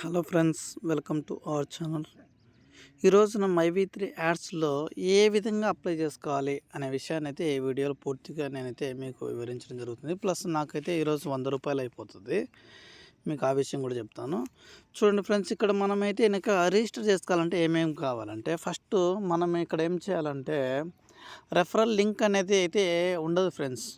Hello friends welcome to our channel ఈరోజు my V three యాడ్స్లో ఏ విధంగా apply చేసుకోవాలి అనే విషయాన్ని అయితే ఈ వీడియోలో పూర్తిగా నేనైతే మీకు వివరించడం జరుగుతుంది. ప్లస్ నాకైతే ఈరోజు వంద రూపాయలు అయిపోతుంది. మీకు ఆ విషయం కూడా చెప్తాను. చూడండి ఫ్రెండ్స్ ఇక్కడ మనమైతే వెనక రిజిస్టర్ చేసుకోవాలంటే ఏమేమి కావాలంటే ఫస్ట్ మనం ఇక్కడ ఏం చేయాలంటే రెఫరల్ లింక్ అనేది అయితే ఉండదు ఫ్రెండ్స్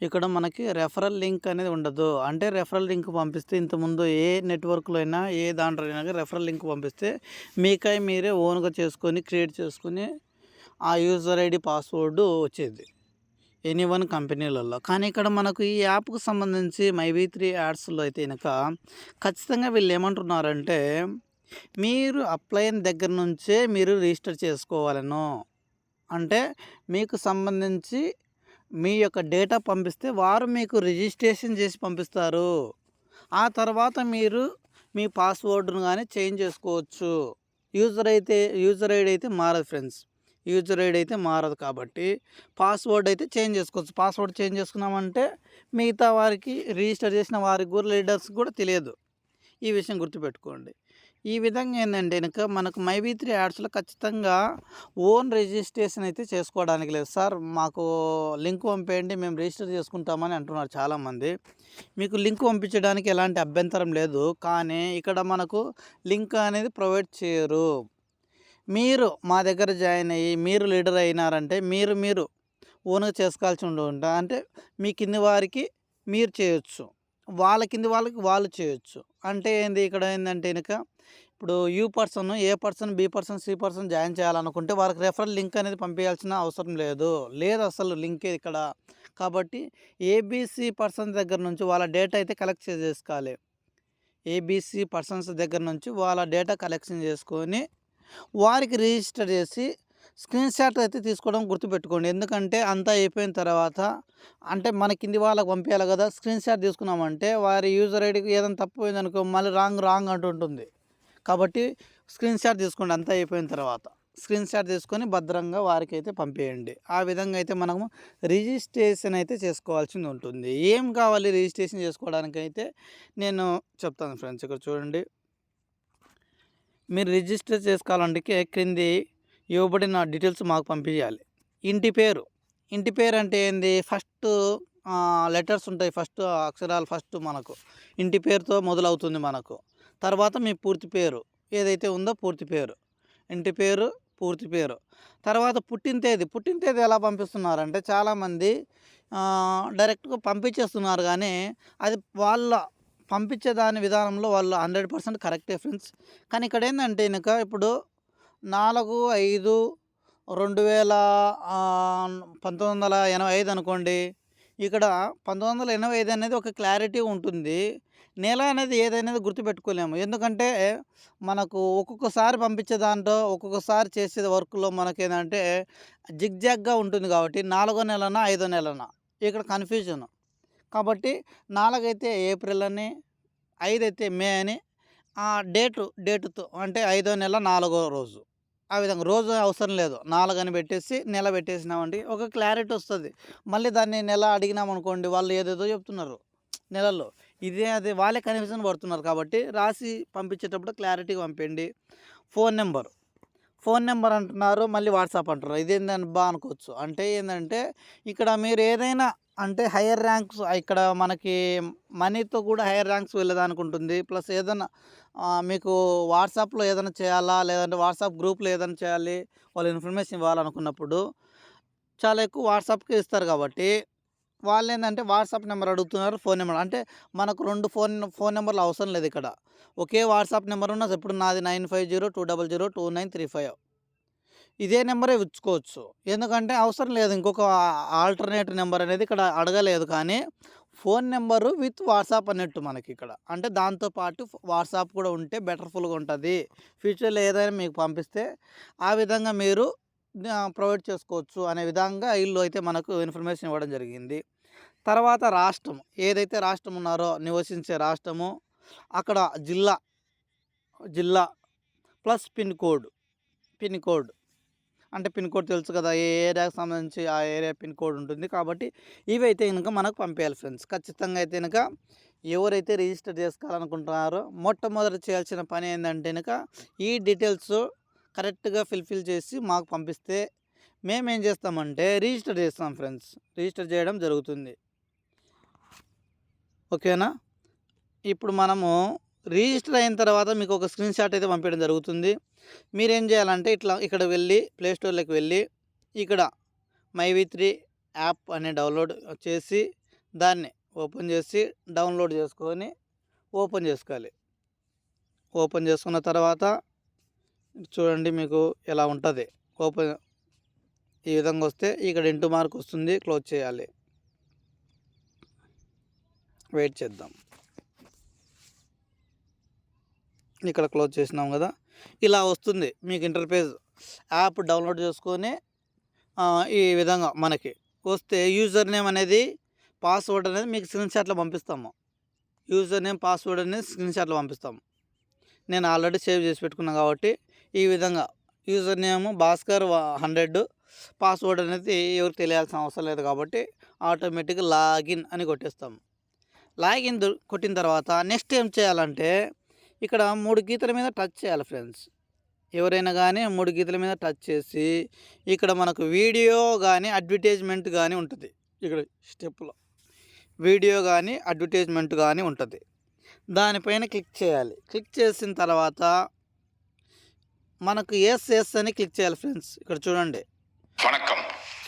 ఇక్కడ మనకి రెఫరల్ లింక్ అనేది ఉండదు. అంటే రెఫరల్ లింక్ పంపిస్తే ఇంతకుముందు ఏ నెట్వర్క్లో అయినా ఏ దాంట్లో అయినా రెఫరల్ లింక్ పంపిస్తే మీకై మీరే ఓన్గా చేసుకొని క్రియేట్ చేసుకొని ఆ యూజర్ ఐడి పాస్వర్డ్ వచ్చేది. ఎనీ వన్ కంపెనీలలో కానీ ఇక్కడ మనకు ఈ యాప్కు సంబంధించి మైబీ త్రీ యాడ్స్లో అయితే కనుక ఖచ్చితంగా వీళ్ళు ఏమంటున్నారంటే మీరు అప్లైన్ దగ్గర నుంచే మీరు రిజిస్టర్ చేసుకోవాలను. అంటే మీకు సంబంధించి మీ యొక్క డేటా పంపిస్తే వారు మీకు రిజిస్ట్రేషన్ చేసి పంపిస్తారు. ఆ తర్వాత మీరు మీ పాస్వర్డ్ను కానీ చేంజ్ చేసుకోవచ్చు. యూజర్ అయితే యూజర్ ఐడి అయితే మారదు ఫ్రెండ్స్. యూజర్ ఐడి అయితే మారదు కాబట్టి పాస్వర్డ్ అయితే చేంజ్ చేసుకోవచ్చు. పాస్వర్డ్ చేంజ్ చేసుకున్నామంటే మిగతా వారికి రిజిస్టర్ చేసిన వారికి కూడా లీడర్స్ కూడా తెలియదు. ఈ విషయం గుర్తుపెట్టుకోండి. ఈ విధంగా ఏంటంటే కనుక మనకు మైబీ త్రీ యాడ్స్లో ఖచ్చితంగా ఓన్ రిజిస్ట్రేషన్ అయితే చేసుకోవడానికి లేదు. సార్ మాకు లింక్ పంపేయండి మేము రిజిస్టర్ చేసుకుంటామని అంటున్నారు చాలామంది. మీకు లింక్ పంపించడానికి ఎలాంటి అభ్యంతరం లేదు. కానీ ఇక్కడ మనకు లింక్ అనేది ప్రొవైడ్ చేయరు. మీరు మా దగ్గర జాయిన్ అయ్యి మీరు లీడర్ అయినారంటే మీరు మీరు ఓన్గా చేసుకోవాల్సి ఉండి అంటే మీ కింది వారికి మీరు చేయొచ్చు. వాళ్ళ కింది వాళ్ళకి వాళ్ళు చేయొచ్చు. అంటే ఏంది? ఇక్కడ ఏంటంటే కనుక ఇప్పుడు you person A person B person C person join చేయాలనుకుంటే వాళ్ళకి రెఫరల్ లింక్ అనేది పంపించాల్సిన అవసరం లేదు. లేదు అసలు లింక్ ఇక్కడ. కాబట్టి ఏబీసీ పర్సన్స్ దగ్గర నుంచి వాళ్ళ డేటా అయితే కలెక్ట్ చేసుకోవాలి ఏబీసీ పర్సన్స్ దగ్గర నుంచి వాళ్ళ డేటా కలెక్షన్ చేసుకొని వారికి రిజిస్టర్ చేసి స్క్రీన్ షాట్ అయితే తీసుకోవడం గుర్తుపెట్టుకోండి. ఎందుకంటే అంతా అయిపోయిన తర్వాత అంటే మన కింది వాళ్ళకి పంపించాలి కదా స్క్రీన్ షాట్ తీసుకున్నామంటే వారి యూజర్ ఐడికి ఏదైనా తప్పు పోయిందనుకో మళ్ళీ రాంగ్ రాంగ్ అంటుంటుంది. కాబట్టి స్క్రీన్ షాట్ తీసుకోండి అంతా అయిపోయిన తర్వాత. స్క్రీన్ షాట్ తీసుకొని భద్రంగా వారికి అయితే పంపేయండి. ఆ విధంగా అయితే మనము రిజిస్ట్రేషన్ అయితే చేసుకోవాల్సింది ఉంటుంది. ఏం కావాలి రిజిస్ట్రేషన్ చేసుకోవడానికి అయితే నేను చెప్తాను ఫ్రెండ్స్. ఇక్కడ చూడండి. మీరు రిజిస్టర్ చేసుకోవాలంటే క్రింది ఇవ్వబడిన డీటెయిల్స్ మాకు పంపించాలి ఇంటి పేరు. ఇంటి పేరు అంటే ఏంది? ఫస్ట్ లెటర్స్ ఉంటాయి ఫస్ట్ అక్షరాలు ఫస్ట్ మనకు. ఇంటి పేరుతో మొదలవుతుంది మనకు. తర్వాత మీ పూర్తి పేరు. ఏదైతే ఉందో పూర్తి పేరు. ఇంటి పేరు పూర్తి పేరు. తర్వాత పుట్టిన తేదీ. పుట్టిన తేదీ ఎలా పంపిస్తున్నారంటే చాలామంది డైరెక్ట్గా పంపించేస్తున్నారు కానీ అది వాళ్ళ పంపించేదాని విధానంలో వాళ్ళు హండ్రెడ్ పర్సెంట్ కరెక్టే ఫ్రెండ్స్. కానీ ఇక్కడ ఏంటంటే ఇక ఇప్పుడు నాలుగు ఐదు రెండు వేల పంతొమ్మిది వందల ఎనభై ఐదు అనుకోండి. ఇక్కడ పంతొమ్మిది వందల ఎనభై ఐదు అనేది ఒక క్లారిటీ ఉంటుంది. నెల అనేది ఏదైనా గుర్తుపెట్టుకోలేము. ఎందుకంటే మనకు ఒక్కొక్కసారి పంపించే దాంట్లో ఒక్కొక్కసారి చేసే వర్క్లో మనకి ఏంటంటే జిగ్జాగ్గా ఉంటుంది కాబట్టి నాలుగో నెలన ఐదో నెలన? ఇక్కడ కన్ఫ్యూజన్. కాబట్టి నాలుగైతే ఏప్రిల్ అని ఐదైతే మే అని ఆ డేటు డేటుతో అంటే ఐదో నెల నాలుగో రోజు. ఆ విధంగా రోజు అవసరం లేదు. నాలుగని పెట్టేసి నెల పెట్టేసినామండి ఒక క్లారిటీ వస్తుంది. మళ్ళీ దాన్ని నెల అడిగినామనుకోండి వాళ్ళు ఏదేదో చెప్తున్నారు. నెలల్లో ఇదే అదే వాళ్ళే కన్ఫ్యూజన్ పడుతున్నారు కాబట్టి రాసి పంపించేటప్పుడు క్లారిటీగా పంపండి. Phone number. ఫోన్ నెంబర్ అంటున్నారు మళ్ళీ వాట్సాప్ అంటున్నారు. ఇదేందని బా అనుకోవచ్చు. అంటే ఏంటంటే ఇక్కడ మీరు ఏదైనా అంటే హయ్యర్ ర్యాంక్స్ ఇక్కడ మనకి మనీతో కూడా హయ్యర్ ర్యాంక్స్ వెళ్ళేదానికి ఉంటుంది. ప్లస్ ఏదైనా మీకు వాట్సాప్లో ఏదైనా చేయాలా? లేదంటే వాట్సాప్ గ్రూప్లో ఏదైనా చేయాలి? వాళ్ళు ఇన్ఫర్మేషన్ ఇవ్వాలనుకున్నప్పుడు చాలా ఎక్కువ వాట్సాప్కి ఇస్తారు కాబట్టి వాళ్ళు ఏంటంటే వాట్సాప్ నెంబర్ అడుగుతున్నారు ఫోన్ నెంబర్. అంటే మనకు రెండు ఫోన్ ఫోన్ నెంబర్లు అవసరం లేదు ఇక్కడ. ఒకే వాట్సాప్ నెంబర్ ఉన్న ఇప్పుడు నాది nine five zero two double zero two nine three five. ఇదే నెంబరే ఇచ్చుకోవచ్చు ఎందుకంటే అవసరం లేదు ఇంకొక ఆల్టర్నేట్ నెంబర్ అనేది ఇక్కడ అడగలేదు కానీ ఫోన్ నెంబరు విత్ వాట్సాప్ అన్నట్టు మనకి ఇక్కడ. అంటే దాంతోపాటు వాట్సాప్ కూడా ఉంటే బెటర్ఫుల్గా ఉంటుంది. ఫ్యూచర్లో ఏదైనా మీకు పంపిస్తే ఆ విధంగా మీరు ప్రొవైడ్ చేసుకోవచ్చు అనే విధంగా ఇల్లు అయితే మనకు ఇన్ఫర్మేషన్ ఇవ్వడం జరిగింది. తర్వాత రాష్ట్రం. ఏదైతే రాష్ట్రం ఉన్నారో నివసించే రాష్ట్రము అక్కడ జిల్లా జిల్లా plus pin code pin code. అంటే పిన్ కోడ్ తెలుసు కదా ఏ ఏరియాకి సంబంధించి ఆ ఏరియా పిన్ కోడ్ ఉంటుంది కాబట్టి ఇవి అయితే కనుక మనకు పంపేయాలి ఫ్రెండ్స్. ఖచ్చితంగా అయితే కనుక ఎవరైతే రిజిస్టర్ చేసుకోవాలనుకుంటున్నారో మొట్టమొదటి చేయాల్సిన పని ఏంటంటే కనుక ఈ డీటెయిల్స్ కరెక్ట్గా ఫిల్ఫిల్ చేసి మాకు పంపిస్తే మేము ఏం చేస్తామంటే రిజిస్టర్ చేస్తాం ఫ్రెండ్స్. రిజిస్టర్ చేయడం జరుగుతుంది. ఓకేనా? ఇప్పుడు మనము రిజిస్టర్ అయిన తర్వాత మీకు ఒక స్క్రీన్ షాట్ అయితే పంపించడం జరుగుతుంది. మీరేం చేయాలంటే ఇట్లా ఇక్కడ వెళ్ళి ప్లేస్టోర్లోకి వెళ్ళి ఇక్కడ మై వి త్రీ యాప్ అనే డౌన్లోడ్ చేసి దాన్ని ఓపెన్ చేసి డౌన్లోడ్ చేసుకొని ఓపెన్ చేసుకోవాలి. ఓపెన్ చేసుకున్న తర్వాత చూడండి మీకు ఎలా ఉంటుంది. ఓపెన్ ఈ విధంగా వస్తే ఇక్కడ ఇంటూ మార్క్ వస్తుంది. క్లోజ్ చేయాలి. వెయిట్ చేద్దాం. ఇక్కడ క్లోజ్ చేసినాం కదా. ఇలా వస్తుంది. మీకు ఇంటర్ఫేస్ యాప్ డౌన్లోడ్ చేసుకొని ఈ విధంగా మనకి వస్తే యూజర్ నేమ్ అనేది పాస్వర్డ్ అనేది మీకు స్క్రీన్ షాట్లో పంపిస్తాము. యూజర్ నేమ్ పాస్వర్డ్ అనేది స్క్రీన్ షాట్లో పంపిస్తాము. నేను ఆల్రెడీ సేవ్ చేసి పెట్టుకున్నాను కాబట్టి ఈ విధంగా. User name Bhaskar hundred. Password అనేది ఎవరికి తెలియాల్సిన అవసరం లేదు కాబట్టి ఆటోమేటిక్గా లాగిన్ అని కొట్టిస్తాం. లాగిన్ కొట్టిన తర్వాత నెక్స్ట్ ఏం చేయాలంటే ఇక్కడ మూడు గీతల మీద టచ్ చేయాలి ఫ్రెండ్స్. ఎవరైనా కానీ మూడు గీతల మీద టచ్ చేసి ఇక్కడ మనకు వీడియో కానీ అడ్వర్టైజ్మెంట్ కానీ ఉంటుంది. ఇక్కడ స్టెప్లో వీడియో కానీ అడ్వర్టైజ్మెంట్ కానీ ఉంటుంది. దానిపైన క్లిక్ చేయాలి. క్లిక్ చేసిన తర్వాత మనకు ఎస్ ఎస్ అని క్లిక్ చేయాలి ఫ్రెండ్స్ ఇక్కడ చూడండి வணக்கம்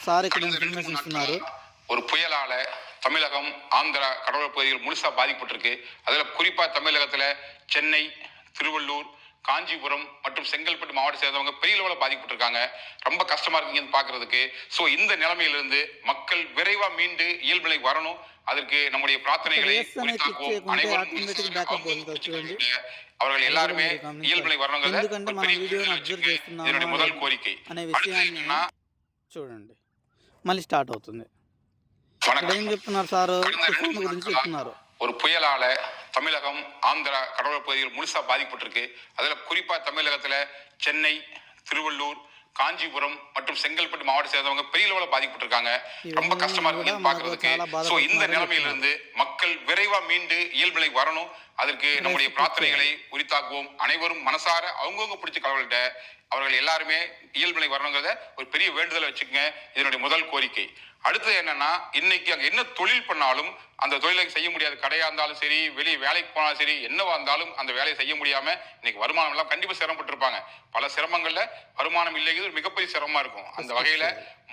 సార్ ఇక్కడ கடந்த ரெண்டு ఇన్ఫర్మేషన్ மூணு ఇస్తున్నారు நாட்களா ஒரு புயலால தமிழகம் ஆந்திரா கடலோர பகுதிகள் முழுசா பாதிக்கப்பட்டிருக்கு அதுல குறிப்பா தமிழகத்துல சென்னை திருவள்ளூர் காஞ்சிபுரம் மற்றும் செங்கல்பட்டு மாவட்ட சேர்ந்தவங்க பெரிய அளவில் பாதிக்கப்பட்டிருக்காங்க ரொம்ப கஷ்டமா இருக்கு இங்க பாக்குறதுக்கு சோ இந்த நிலைமையிலிருந்து மக்கள் விரைவா மீண்டு இயல்பு நிலை வரணும் அதற்கு நம்முடைய பிரார்த்தனைகளை Yes ன்னு click குறித்தாக்குவோம் చేయకుంటే அனைவரும் automatic backup அவங்க போகுது చూడండి. அவர்கள் எல்லாருமே మీరు గమనించాలి. இயல்பு நிலை வரணுங்கிறத ఎందుకంటే ஒரு మనం பெரிய వీడియోని குறிக்கோள் అబ్జర్వ్ வச்சுக்க చేస్తున్నామా இதனுடைய முதல் లేదా கோரிக்கை అనే அடுத்தது విషయాన్ని என்னன்னா చూడండి మళ్ళీ స్టార్ట్ అవుతుంది ఇక్కడ வணக்கம் ఏం చెప్తున్నారు సారు கடந்த ரெண்டு తుఫాను மூணு గురించి நாட்களா చెప్తున్నారు ஒரு புயலால தமிழகம் ஆந்திரா கடலோர பகுதிகள் முழுசா பாதிக்கப்பட்டிருக்கு அதுல குறிப்பா தமிழகத்துல சென்னை திருவள்ளூர் காஞ்சிபுரம் மற்றும் செங்கல்பட்டு மாவட்ட சேர்ந்தவங்க பெரிய அளவில் பாதிக்கப்பட்டிருக்காங்க. ரொம்ப கஷ்டமா இருக்கு பாக்குறதுக்கு. சோ இந்த நிலைமையிலிருந்து மக்கள் விரைவா மீண்டு இயல்பு நிலை வரணும். அதற்கு நம்முடைய பிரார்த்தனைகளை உரித்தாக்குவோம். அனைவரும் மனசார அவங்கவுங்க பிடிச்ச கடவுள்கிட்ட அவர்கள் எல்லாருமே இயல்புநிலை வரணுங்கிறத ஒரு பெரிய வேண்டுதலை வச்சுக்கோங்க இதனுடைய முதல் கோரிக்கை. அடுத்தது என்னன்னா இன்னைக்கு அங்கே என்ன தொழில் பண்ணாலும் அந்த தொழிலை செய்ய முடியாது கடையாக இருந்தாலும் சரி வெளியே வேலைக்கு போனாலும் சரி என்னவா இருந்தாலும் அந்த வேலையை செய்ய முடியாம இன்னைக்கு வருமானம் எல்லாம் கண்டிப்பாக சிரமப்பட்டிருப்பாங்க. பல சிரமங்கள்ல வருமானம் இல்லைங்கிறது ஒரு மிகப்பெரிய சிரமமா இருக்கும். அந்த வகையில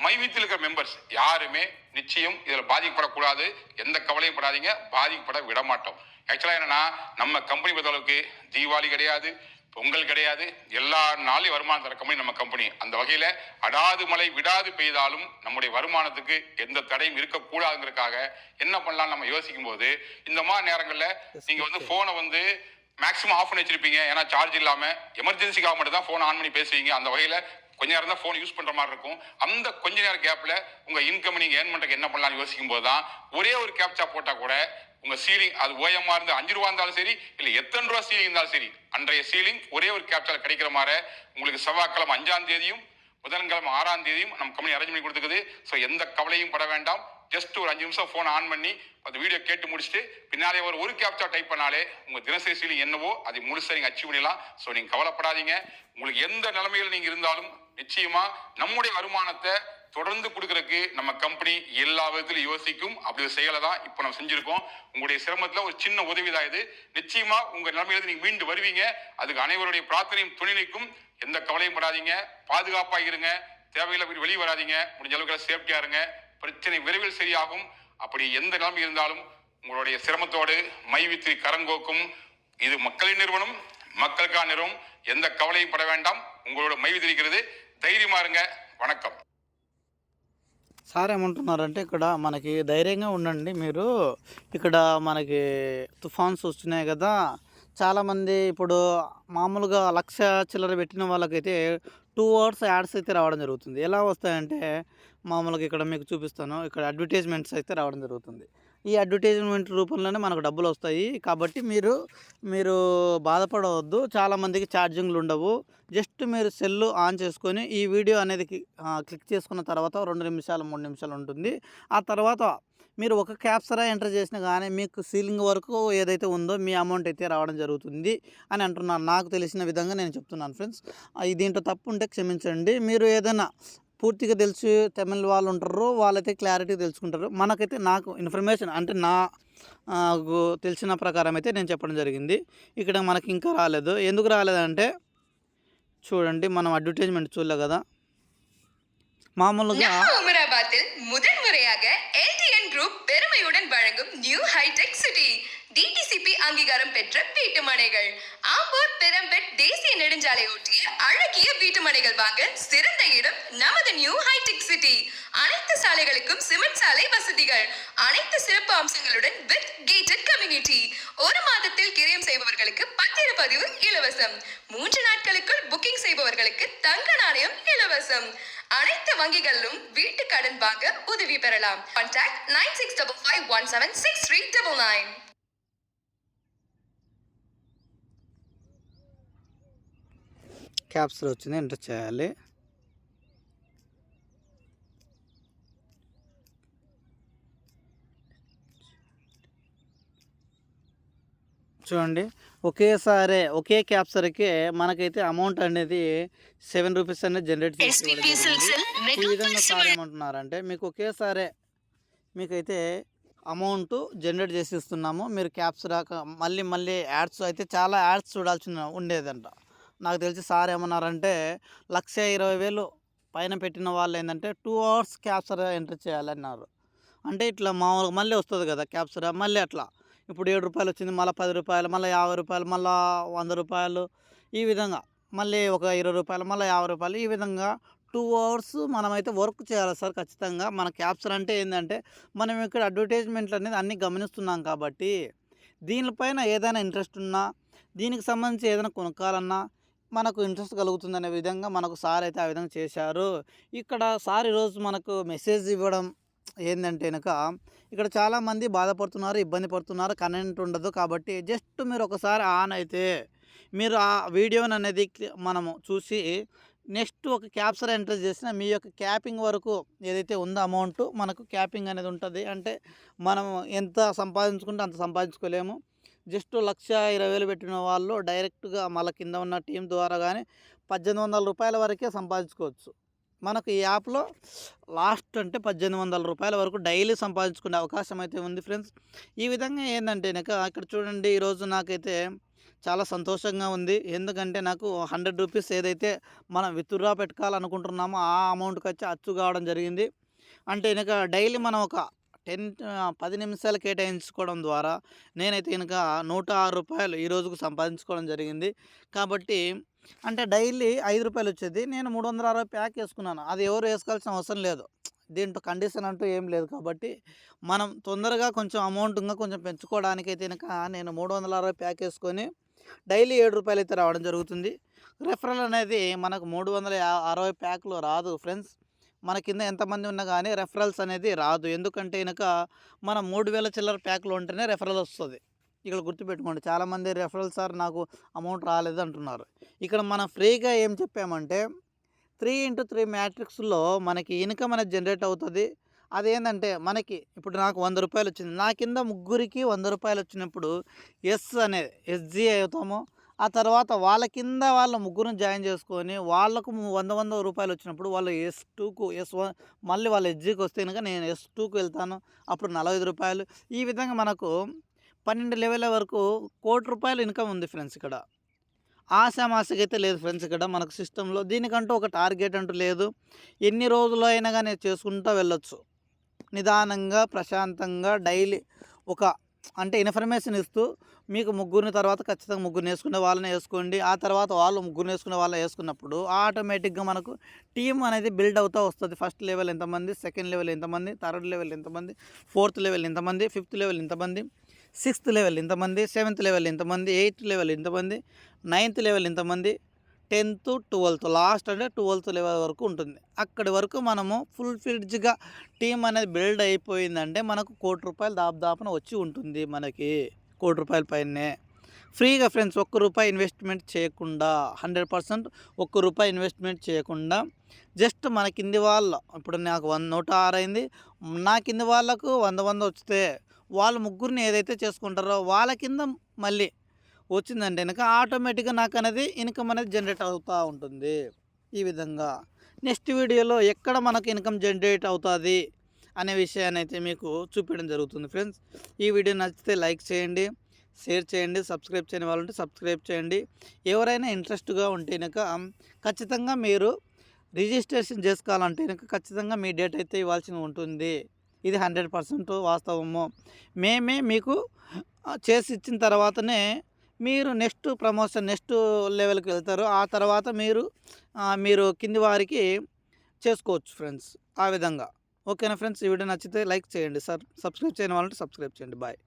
மைவித்தில் இருக்கிற மெம்பர்ஸ் யாருமே நிச்சயம் இதில் பாதிக்கப்படக்கூடாது. எந்த கவலையும் படாதீங்க. பாதிக்கப்பட விட மாட்டோம் ஆக்சுவலாக என்னன்னா நம்ம கம்பெனி பொறுத்தளவுக்கு தீபாவளி கிடையாது. பொங்கல் கிடையாது. எல்லா நாளையும் வருமானம் தர கம்பெனி நம்ம கம்பெனி அந்த வகையில அடாது மழை விடாது பெய்தாலும் நம்முடைய வருமானத்துக்கு எந்த தடையும் இருக்கக்கூடாதுங்கிறதுக்காக என்ன பண்ணலாம் நம்ம யோசிக்கும் போது இந்த மாதிரி நேரங்கள்ல நீங்க வந்து போனை வந்து மேக்ஸிமம் ஆஃப் பண்ணி வச்சிருப்பீங்க. ஏன்னா சார்ஜ் இல்லாம எமர்ஜென்சிக்காக மட்டும் தான் போன் ஆன் பண்ணி பேசுவீங்க. அந்த வகையில கொஞ்ச நேரம் தான் ஃபோன் யூஸ் பண்ற மாதிரி இருக்கும். அந்த கொஞ்ச நேரம் கேப்ல உங்க இன்கம் நீங்க ஏர்ன் பண்றதுக்கு என்ன பண்ணலாம்னு யோசிக்கும் போது தான் ஒரே ஒரு கேப்சா போட்டா கூட உங்க சீலிங் அது ஓயமா இருந்து அஞ்சு ரூபா இருந்தாலும் சரி இல்ல எத்தனை ரூபா சீலிங் இருந்தாலும் சரி அன்றைய சீலிங் ஒரே ஒரு கேப்சால கிடைக்கிற மாதிரி உங்களுக்கு செவ்வாய்க்கிழமை அஞ்சாம் தேதியும் புதன்கிழமை ஆறாம் தேதியும் நம்ம கம்பெனி அரேஞ்ச் பண்ணி கொடுத்துக்குது. ஸோ எந்த கவலையும் பட வேண்டாம். ஜஸ்ட் ஒரு அஞ்சு நிமிஷம் ஃபோன் ஆன் பண்ணி அந்த வீடியோ கேட்டு முடிச்சுட்டு பின்னாலே ஒரு ஒரு கேப்சா டைப் பண்ணாலே உங்கள் தினசரி சீலிங் என்னவோ அதை முழுசா நீங்கள் அச்சீவ் பண்ணிடலாம். ஸோ நீங்கள் கவலைப்படாதீங்க. உங்களுக்கு எந்த நிலைமையில் நீங்கள் இருந்தாலும் நிச்சயமாக நம்முடைய வருமானத்தை தொடர்ந்து கொடுக்கறதுக்கு நம்ம கம்பெனி எல்லா விதத்திலும் யோசிக்கும். அப்படி ஒரு செயலை தான் இப்போ நம்ம செஞ்சிருக்கோம். உங்களுடைய சிரமத்தில் ஒரு சின்ன உதவி தான் இது. நிச்சயமா உங்க நிலைமையிலிருந்து நீங்க மீண்டு வருவீங்க. அதுக்கு அனைவருடைய பிரார்த்தனையும் துணை நிற்கும். எந்த கவலையும் படாதீங்க. பாதுகாப்பாக இருங்க. தேவையில்லை வெளியே வராதீங்க. முடிஞ்ச அளவுக்கு சேஃப்டியா இருங்க. பிரச்சனை விரைவில் சரியாகும். அப்படி எந்த நிலைமை இருந்தாலும் உங்களுடைய சிரமத்தோடு மைவித்து கரங்கோக்கும் இது மக்களின் நிறுவனம் மக்களுக்கான நிறுவனம். எந்த கவலையும் பட வேண்டாம். உங்களோட மைவித்திருக்கிறது தைரியமா இருங்க. வணக்கம். సార్ ఏమంటున్నారంటే ఇక్కడ మనకి ధైర్యంగా ఉండండి మీరు. ఇక్కడ మనకి తుఫాన్స్ వస్తున్నాయి కదా. చాలామంది ఇప్పుడు మామూలుగా లక్ష చిల్లర పెట్టిన వాళ్ళకైతే టూ అవర్స్ యాడ్స్ అయితే రావడం జరుగుతుంది. ఎలా వస్తాయంటే మామూలుగా ఇక్కడ మీకు చూపిస్తాను. ఇక్కడ అడ్వర్టైజ్మెంట్స్ అయితే రావడం జరుగుతుంది. ఈ అడ్వర్టైజ్మెంట్ రూపంలోనే మనకు డబ్బులు వస్తాయి కాబట్టి మీరు మీరు బాధపడవద్దు. చాలామందికి ఛార్జింగ్లు ఉండవు. జస్ట్ మీరు సెల్ ఆన్ చేసుకొని ఈ వీడియో అనేది క్లిక్ చేసుకున్న తర్వాత రెండు నిమిషాలు మూడు నిమిషాలు ఉంటుంది. ఆ తర్వాత మీరు ఒక క్యాప్సరా ఎంటర్ చేసినా కానీ మీకు సీలింగ్ వరకు ఏదైతే ఉందో మీ అమౌంట్ అయితే రావడం జరుగుతుంది అని అంటున్నాను నాకు తెలిసిన విధంగా నేను చెప్తున్నాను ఫ్రెండ్స్. దీంట్లో తప్పు ఉంటే క్షమించండి. మీరు ఏదైనా పూర్తిగా తెలిసి తమిళ వాళ్ళు ఉంటారు వాళ్ళైతే క్లారిటీ తెలుసుకుంటారు మనకైతే నాకు ఇన్ఫర్మేషన్ అంటే నా ఆ, గు- తెలిసిన ప్రకారం అయితే నేను చెప్పడం జరిగింది ఇక్కడ మనకి ఇంకా రాలేదు ఎందుకు రాలేదంటే చూడండి మనం అడ్వర్టైజ్మెంట్ చూడలే కదా మామూలుగా நம்ம அமராபாத்தில் முதன் முறையாக எல்டிஎன் குரூப் பெருமையுடன் வழங்கும் நியூ ஹைடெக் சிட்டி டிடிசிபி அங்கீகாரம் பெற்ற வீட்டு மனைகள் ஆம்பூர் பெரம்பெட் தேசிய நெடுஞ்சாலை ஒட்டிய அழகிய வீட்டு மனைகள் வாங்க சிறந்த இடம் நமது நியூ ஹைடெக் சிட்டி அனைத்து சாலைகளுக்கும் சிமெண்ட் சாலை வசதிகள். அனைத்து சிறப்பு அம்சங்களுடன் வித் கேட்டட் கம்யூனிட்டி ஒரு மாதத்தில் கிரயம் செய்பவர்களுக்கு பத்திரப்பதிவு இலவசம். மூன்று நாட்களுக்குள் புக்கிங் செய்பவர்களுக்கு தங்க நாணயம் இலவசம். அனைத்து வங்கிகளிலும் வீட்டு கடன் வாங்க உதவி பெறலாம். Contact nine six double five one seven six three double nine captcha వచ్చింది ఎంటర్ చేయాలి. చూడండి ఒకేసారి ఒకే క్యాప్సర్కి మనకైతే అమౌంట్ అనేది సెవెన్ రూపీస్ అనేది జనరేట్ చేసి. ఈ విధంగా సార్ ఏమంటున్నారంటే మీకు ఒకేసారి మీకైతే అమౌంట్ జనరేట్ చేసి ఇస్తున్నాము. మీరు క్యాప్స్ రాక మళ్ళీ మళ్ళీ యాడ్స్ అయితే చాలా యాడ్స్ చూడాల్సి ఉన్న- ఉండేదంట. నాకు తెలిసి సార్ ఏమన్నారంటే లక్ష ఇరవై వేలు పైన పెట్టిన వాళ్ళు ఏంటంటే టూ అవర్స్ క్యాప్చర్ ఎంటర్ చేయాలన్నారు. అంటే ఇట్లా మామూలుగా మళ్ళీ వస్తుంది కదా క్యాప్చర్ మళ్ళీ అట్లా. ఇప్పుడు ఏడు రూపాయలు వచ్చింది మళ్ళీ పది రూపాయలు మళ్ళీ యాభై రూపాయలు మళ్ళీ వంద రూపాయలు ఈ విధంగా. మళ్ళీ ఒక ఇరవై రూపాయలు మళ్ళీ యాభై రూపాయలు ఈ విధంగా టూ అవర్స్ మనమైతే వర్క్ చేయాలి సార్ ఖచ్చితంగా. మన క్యాప్చర్ అంటే ఏంటంటే మనం ఇక్కడ అడ్వర్టైజ్మెంట్లు అనేది అన్నీ గమనిస్తున్నాం కాబట్టి దీనిపైన ఏదైనా ఇంట్రెస్ట్ ఉన్నా దీనికి సంబంధించి ఏదైనా కొనుక్కాలన్నా మనకు ఇంట్రెస్ట్ కలుగుతుందనే విధంగా మనకు సార్ అయితే ఆ విధంగా చేశారు. ఇక్కడ సార్ ఈరోజు మనకు మెసేజ్ ఇవ్వడం ఏంటంటే కనుక ఇక్కడ చాలామంది బాధపడుతున్నారు ఇబ్బంది పడుతున్నారు కనెంట్ ఉండదు కాబట్టి జస్ట్ మీరు ఒకసారి ఆన్ అయితే మీరు ఆ వీడియోని అనేది మనము చూసి నెక్స్ట్ ఒక క్యాప్చర్ ఎంటర్ చేసిన మీ యొక్క క్యాపింగ్ వరకు ఏదైతే ఉందో అమౌంట్ మనకు క్యాపింగ్ అనేది ఉంటుంది. అంటే మనం ఎంత సంపాదించుకుంటే అంత సంపాదించుకోలేము. జస్ట్ లక్ష ఇరవై వేలు పెట్టిన వాళ్ళు డైరెక్ట్గా మళ్ళీ కింద ఉన్న టీం ద్వారా కానీ పద్దెనిమిది వందల రూపాయల వరకే సంపాదించుకోవచ్చు. మనకు ఈ యాప్లో లాస్ట్ అంటే పద్దెనిమిది వందల రూపాయల వరకు డైలీ సంపాదించుకునే అవకాశం అయితే ఉంది ఫ్రెండ్స్. ఈ విధంగా ఏంటంటే నాకు ఇక్కడ చూడండి ఈరోజు నాకైతే చాలా సంతోషంగా ఉంది. ఎందుకంటే నాకు హండ్రెడ్ రూపీస్ ఏదైతే మనం విత్డ్రా పెట్టుకోవాలనుకుంటున్నామో ఆ అమౌంట్కి వచ్చి అచ్చు కావడం జరిగింది. అంటే ఇక డైలీ మనం ఒక టెన్ పది నిమిషాలు కేటాయించుకోవడం ద్వారా నేనైతే కనుక నూట ఆరు రూపాయలు ఈ రోజుకు సంపాదించుకోవడం జరిగింది. కాబట్టి అంటే డైలీ ఐదు రూపాయలు వచ్చేది. నేను మూడు వందల అరవై ప్యాక్ వేసుకున్నాను. అది ఎవరు వేసుకోవాల్సిన అవసరం లేదు. దీంట్లో కండిషన్ అంటూ ఏం లేదు కాబట్టి మనం తొందరగా కొంచెం అమౌంట్ ఇంకా కొంచెం పెంచుకోవడానికి అయితే కనుక నేను మూడు వందల అరవై ప్యాక్ వేసుకొని డైలీ ఏడు రూపాయలు అయితే రావడం జరుగుతుంది. రెఫరల్ అనేది మనకు మూడు వందల యా- అరవై ప్యాక్లో రాదు ఫ్రెండ్స్. మన కింద ఎంతమంది ఉన్నా కానీ రెఫరల్స్ అనేది రాదు. ఎందుకంటే కనుక మన మూడు వేల చిల్లర ప్యాక్లో ఉంటేనే రెఫరల్ వస్తుంది. ఇక్కడ గుర్తుపెట్టుకోండి చాలామంది రెఫరల్ సార్ నాకు అమౌంట్ రాలేదు అంటున్నారు. ఇక్కడ మనం ఫ్రీగా ఏం చెప్పామంటే త్రీ ఇంటూ త్రీ మ్యాట్రిక్స్లో మనకి ఇన్కమ్ అనేది జనరేట్ అవుతుంది. అదేంటంటే మనకి ఇప్పుడు నాకు వంద రూపాయలు వచ్చింది నా కింద ముగ్గురికి వంద రూపాయలు వచ్చినప్పుడు ఎస్ అనేది ఎస్జీ అవుతాము. ఆ తర్వాత వాళ్ళ కింద వాళ్ళ ముగ్గురు జాయిన్ చేసుకొని వాళ్ళకు వంద వంద రూపాయలు వచ్చినప్పుడు వాళ్ళు ఎస్ టూకు ఎస్ వన్ మళ్ళీ వాళ్ళ ఎస్జీకి వస్తే కనుక నేను ఎస్ టూకు వెళ్తాను. అప్పుడు నలభై రూపాయలు. ఈ విధంగా మనకు పన్నెండు లెవెల్ వరకు కోటి రూపాయలు ఇన్కమ్ ఉంది ఫ్రెండ్స్ ఇక్కడ. ఆశామాసకి అయితే లేదు ఫ్రెండ్స్ ఇక్కడ మనకు సిస్టంలో. దీనికంటూ ఒక టార్గెట్ అంటూ లేదు. ఎన్ని రోజులు అయినా కానీ చేసుకుంటూ వెళ్ళొచ్చు. నిదానంగా ప్రశాంతంగా డైలీ ఒక అంటే ఇన్ఫర్మేషన్ ఇస్తూ మీకు ముగ్గురిని తర్వాత ఖచ్చితంగా ముగ్గురిని వేసుకునే వాళ్ళని వేసుకోండి. ఆ తర్వాత వాళ్ళు ముగ్గురిని వేసుకునే వాళ్ళని వేసుకున్నప్పుడు ఆటోమేటిక్గా మనకు టీం అనేది బిల్డ్ అవుతూ వస్తుంది. ఫస్ట్ లెవెల్ ఎంతమంది సెకండ్ లెవెల్ ఎంతమంది థర్డ్ లెవెల్ ఎంతమంది ఫోర్త్ లెవెల్ ఎంతమంది ఫిఫ్త్ లెవెల్ ఎంతమంది సిక్స్త్ లెవెల్ ఇంతమంది సెవెంత్ లెవెల్ ఇంతమంది ఎయిత్ లెవెల్ ఇంతమంది నైన్త్ లెవెల్ ఇంతమంది టెన్త్ ట్వెల్త్ లాస్ట్ అంటే ట్వెల్త్ లెవెల్ వరకు ఉంటుంది. అక్కడి వరకు మనము ఫుల్ ఫిడ్జ్గా టీం అనేది బిల్డ్ అయిపోయిందంటే మనకు కోటి రూపాయలు దాదాపున వచ్చి ఉంటుంది మనకి కోటి రూపాయల పైనే. ఫ్రీగా ఫ్రెండ్స్ ఒక్క రూపాయి ఇన్వెస్ట్మెంట్ చేయకుండా హండ్రెడ్ పర్సెంట్ ఒక్క రూపాయి ఇన్వెస్ట్మెంట్ చేయకుండా జస్ట్ మన కింది వాళ్ళ ఇప్పుడు నాకు వంద నూట ఆరు అయింది నా కింది వాళ్ళకు వంద వంద వస్తే వాళ్ళ ముగ్గురిని ఏదైతే చేసుకుంటారో వాళ్ళ కింద మళ్ళీ వచ్చిందంటే కనుక ఆటోమేటిక్గా నాకు అనేది ఇన్కమ్ అనేది జనరేట్ అవుతూ ఉంటుంది. ఈ విధంగా. నెక్స్ట్ వీడియోలో ఎక్కడ మనకు ఇన్కమ్ జనరేట్ అవుతుంది అనే విషయాన్ని అయితే మీకు చూపించడం జరుగుతుంది ఫ్రెండ్స్. ఈ వీడియో నచ్చితే లైక్ చేయండి షేర్ చేయండి సబ్స్క్రైబ్ చేయని వాళ్ళు ఉంటే సబ్స్క్రైబ్ చేయండి. ఎవరైనా ఇంట్రెస్ట్గా ఉంటే కనుక ఖచ్చితంగా మీరు రిజిస్ట్రేషన్ చేసుకోవాలంటే కనుక ఖచ్చితంగా మీ డేట్ అయితే ఇవ్వాల్సి ఉంటుంది. ఇది హండ్రెడ్ పర్సెంట్ వాస్తవము. మేమే మీకు చేసి ఇచ్చిన తర్వాతనే మీరు నెక్స్ట్ ప్రమోషన్ నెక్స్ట్ లెవెల్కి వెళ్తారు ఆ తర్వాత మీరు మీరు కింది వారికి చేసుకోవచ్చు ఫ్రెండ్స్ ఆ విధంగా. ఓకేనా ఫ్రెండ్స్ ఈ వీడియో నచ్చితే లైక్ చేయండి. సార్ సబ్స్క్రైబ్ చేయని వాళ్ళంటే సబ్స్క్రైబ్ చేయండి. బాయ్